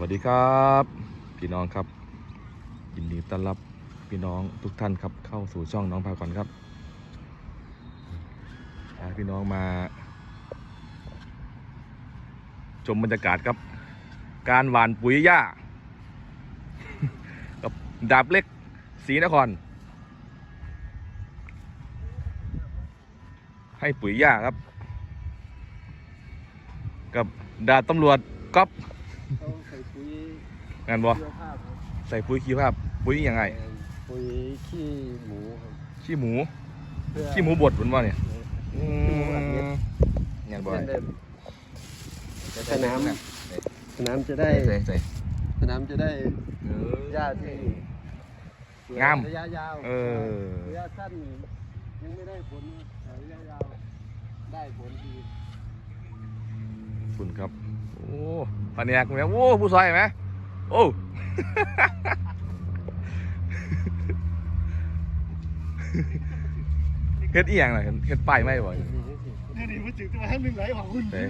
วัสดีครับ พี่น้องครับ ยินดีต้อนรับพี่น้องทุกท่านครับเข้าสู่ช่องน้องพาก่อนครับพาพี่น้องมา ชมบรรยากาศครับ การหว่านปุ๋ยหญ้ากับดาบเล็กศรีนคร ให้ปุ๋ยหญ้าครับ กับดาบตำรวจก๊อฟเขาใส่ปุ๋ย งานบอเชื้อภาพครับใส่ปุ๋ยขี้ภาพปุ๋ยยังไงปุ๋ยขี้หมูครับขี้หมูเพื่อขี้หมูบดเหมือนว่าเนี่ยอืขี้หมูอัดเม็ดมงานบอเล่นได้สนามสนามจะได้ใส่ใส่สนามจะได้เออหญ้าที่งามระยะยาวเออระยะสั้นยังไม่ได้ผลแต่ระยะยาวได้ผลดีคุณครับ โอ้ปานแนกไหมโอ้ ผู้ซอยไหม โอ้ เฮ็ดอีหยังล่ะเฮ็ดป้ายไหมบ่นี่นี่มันจึงจะมาให้หนึ่งไหลออกคุณเตะ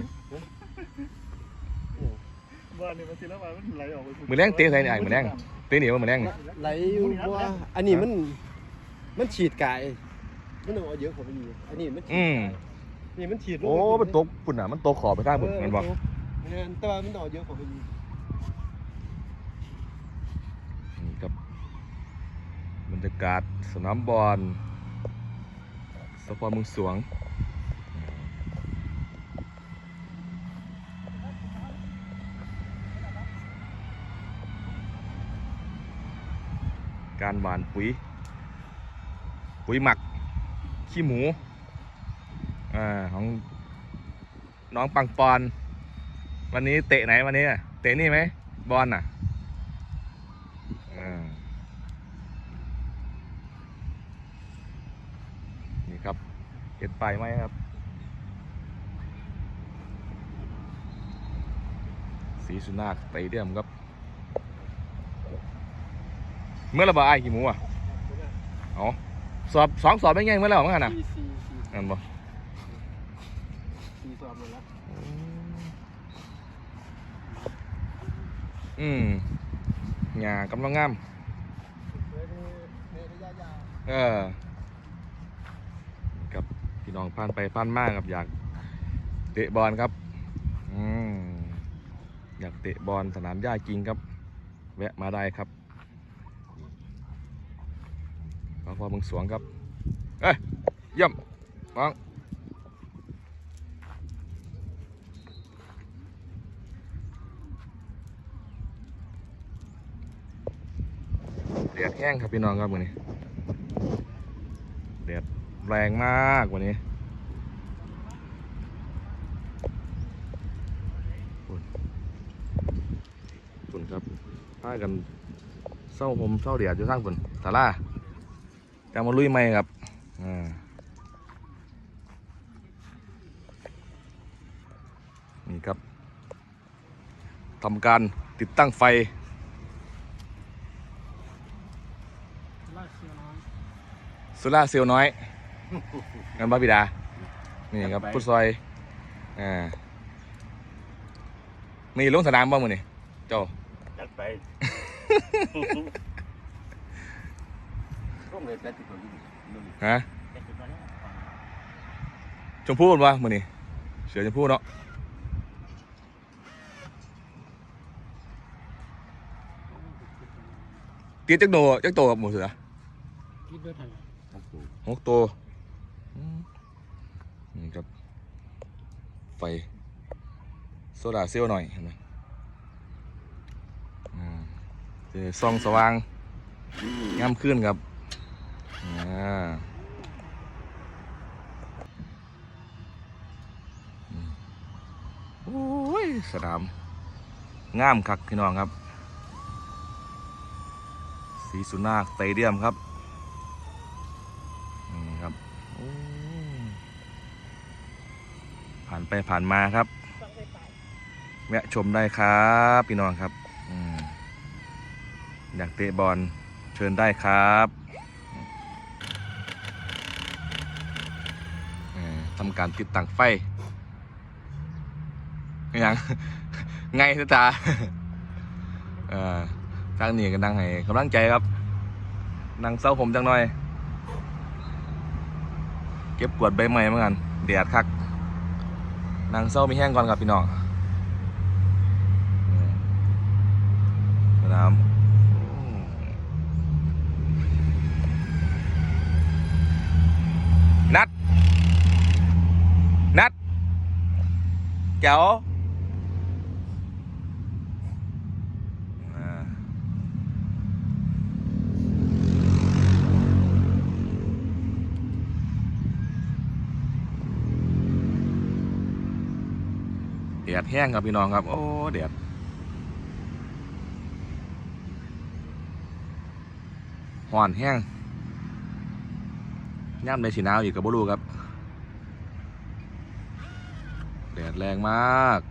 บ้านนี่มันทีละวันมันไหลออกไปมือแรงเตะใส่นี่ไอ้มือแรงเตะหนีว่ามือแรงนี่ไหลอยู่เพราะว่าอันนี้มัน มันฉีดไก่มันต้องเอาเยอะกว่าไปอีกอันนี้มันฉีดอืมไก่นี่มันฉีดลงโอ้ไปมันตกปุ่นอะมันตกขอบไปทางปุ่นแมันบ่เออแต่ว่ามันต้องเอาเยอะกว่าไปอีก นี่ครับบ รรยากาศสนามบอลสปอร์ตเมืองสวงการหวานปุ๋ย ปุ๋ยหมัก ขี้หมูอ่าของน้องปังปอน วันนี้เตะไหนวันนี้อะเตะนี่ไหมบอลน่ะ อ่านี่ครับเห็ด ไปไหมครับ สีสุนาคไตเดียมครับ เมื่อระบาดไอ้ายกี่หมูอะเอาสอบสองสอบไม่ไงเมื่อแล้วมั้งกันนะซีซีซีนั่นบ่ซีสอบหมดแล้วอืมหญ้ากำลังงามในระยะยาวเออกับ พี่น้องผ่านไปผ่านมากครับอยากเตะบอลครับอืมอยากเตะบอลสนามหญ้าจริงครับ แวะมาได้ครับพอพอเมึงสวงครับเอ้ยเยี่ยมน้องแดดแห้งครับพี่น้องครับวันนี้ แรงมากวันนี้ฝุ่นครับพากันเศร้าผมเศร้าเดียดอยู่ทางฝุ่นสาราจะมาลุยไหมครับอ่านี่ครับทำการติดตั้งไฟสียน้อยโซล่าเซลล์น้อย งานบ้าบิดา นี่ครับพุทธซอย อ่ามีลงสนามบ้างมือนี่เจ้าจัดไปร่วมเลยแต่ติดตัวอยู่นู่นฮะแต่ติดมาแล้วชมพู่วะมือนี่เสือชมพู่เนาะตีจักโดจักโตกับหมูเสือคิดด้วยทันหกตัวอืมนี่ครับ ไฟ โซดาเซลล์หน่อยเห็นไหมเจอส่องสว่างงามขึ้นครับอ่าโอ้ยสนามงามคักพี่น้องครับ สีสุนาคสเตเดียมครับานไปผ่านมาครับแวะชมได้ครับพี่น้องครับอยากเตะบอลเชิญได้ครับทำการติดตั้งไฟอย่างไงนะจ๊ะเอ่อทางนี้ก็นั่งให้กำลังใจครับ นั่งเศร้าผมจังหน่อย เก็บกวาดใบไม้เหมือนกันแดดคัก นางเศร้ามีแห้งก่อนครับพี่น้องน้ำนัด นัด เจ๋วอ่าแดแห้งครับพี่น้องครับ โอ้แดดห่อนแห้งย่ำในสีหนาวอีกกับบุรูครับแดดแรงมาก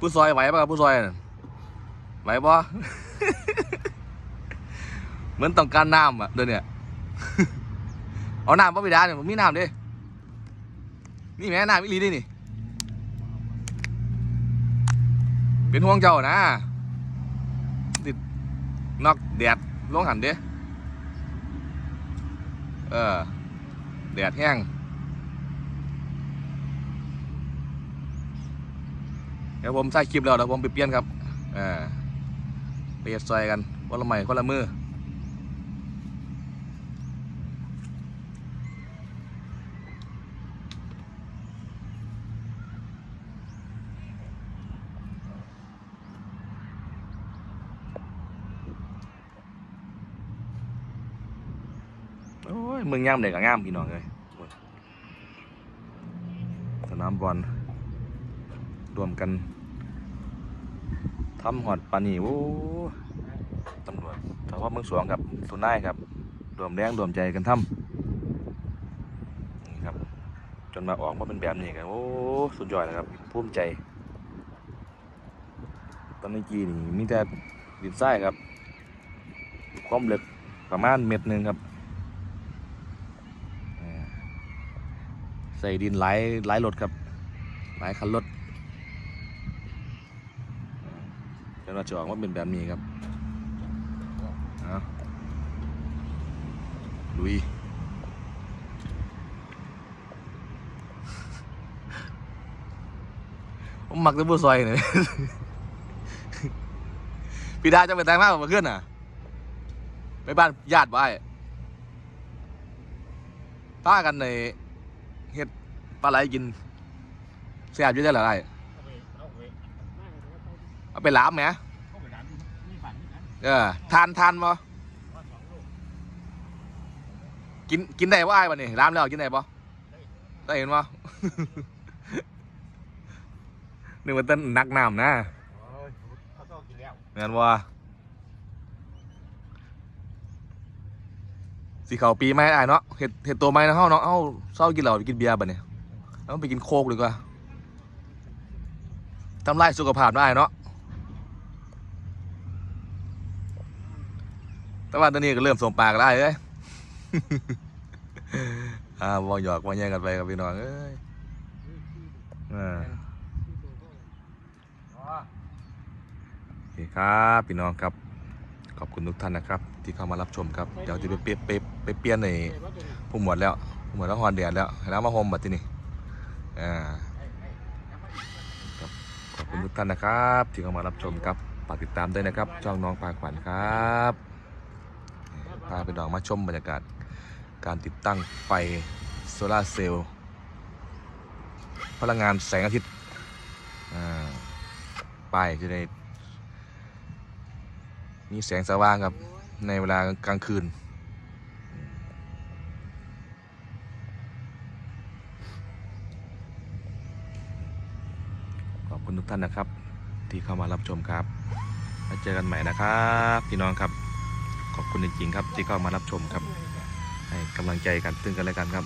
ผู้ซอยไหวปะครับผู้ซอยไหวปะ เหมือนต้องการน้ำอะเดี๋ยวนี้เอาน้ำปะไปดาเนี่ยผมมีน้ำดินี่แม่น้ำอีลีดินี่ เป็นห่วงเจ้านะติดนอกแดดลงหันเด้เออแดดแห้งเดี๋ยวผมใส่คลิปแล้วเดี๋ยวผมไปเปลี่ยนครับเออไปเฮ็ดซอยกันคนละไม้คนละมือ้ยมึงย่ำเด็กกับงามพี่น้องเลยสนามบอลรวมกันทำหอดปานีโอ้ตำรวจสพเมืองสวงกับสุนายครับรวมแรงรวมใจกันทำนี่ครับ จนมาออกมาเป็นแบบนี้กันโอ้สุดยอดเลยครับภูมิใจ ตอนนี้กีนี่มีแต่ดินทรายครับ ความลึกประมาณเม็ดหนึ่งครับ ใส่ดินหลายหลายรถครับ หลายคันรถจนว่าจะออกมาเป็นแบบนี้ครับเอาลุยผมมักต่ผู้ซอยเนี่ยพี่ดาจะไปแต่งมากกว่าเพื่อนอะ ไปบ้านญาติไอ้ป้ากันใน ปลาไหลกินแซ่บอยู่ได้หรอไอ้เอาไปเอาไปล้ามไหมเข้าไปร้านนี่ฝันนี่นะเออทานทานบ่กินกินได้บ่ไอ้บัดนี้ล้ามแล้วกินได้บ่ได้เห็นบ่นึกว่าแต้นนักน้ำนะโอ้ยเขาต้องกินวแม่นบ่สิเขาปีใหม่ไอ้เนาะเฮ็ดเฮ็ดตัวใหม่นะเฮาเนาะเฮาเศร้ากินเหล้ากินเบียร์บัดนี้ เอาไปกินโคกดีกว่าทำลายสุขภาพได้เนาะแต่ว่าตอนนี้ก็เริ่มสมปากแล้เอ้ยอ่าวองหยอกวองแย่งกันไปกับพี่น้องเอ้ยอ่าโอเคครับพี่น้องครับ ขอบคุณทุกท่านนะครับ ที่เข้ามารับชมครับ เดี๋ยวจะไปเปลี่ยนไปเปลี่ยนในผู้หมวดแล้วผู้หมวดแล้วฮอนเดียดแล้วให้แล้วมาโฮมบัดที่นี่ อ่าครับขอบคุณทุกท่านนะครับ ที่เข้ามารับชมครับฝากติดตามด้วยนะครับ ช่องน้องปลาขวัญครับพาไปดองมาชมบรรยากาศ การติดตั้งไฟโซลาเซลล์พลังงานแสงอาทิตย์ป้ายจะได้มีแสงสว่างครับ ในเวลากลางคืน ขอบคุณทุก ท่านนะครับ ที่เข้ามารับชมครับแล้วเจอกันใหม่นะครับพี่น้องครับ ขอบคุณจริงๆครับที่เข้ามารับชมครับ ให้กำลังใจกันซึ่งกันและกันครับ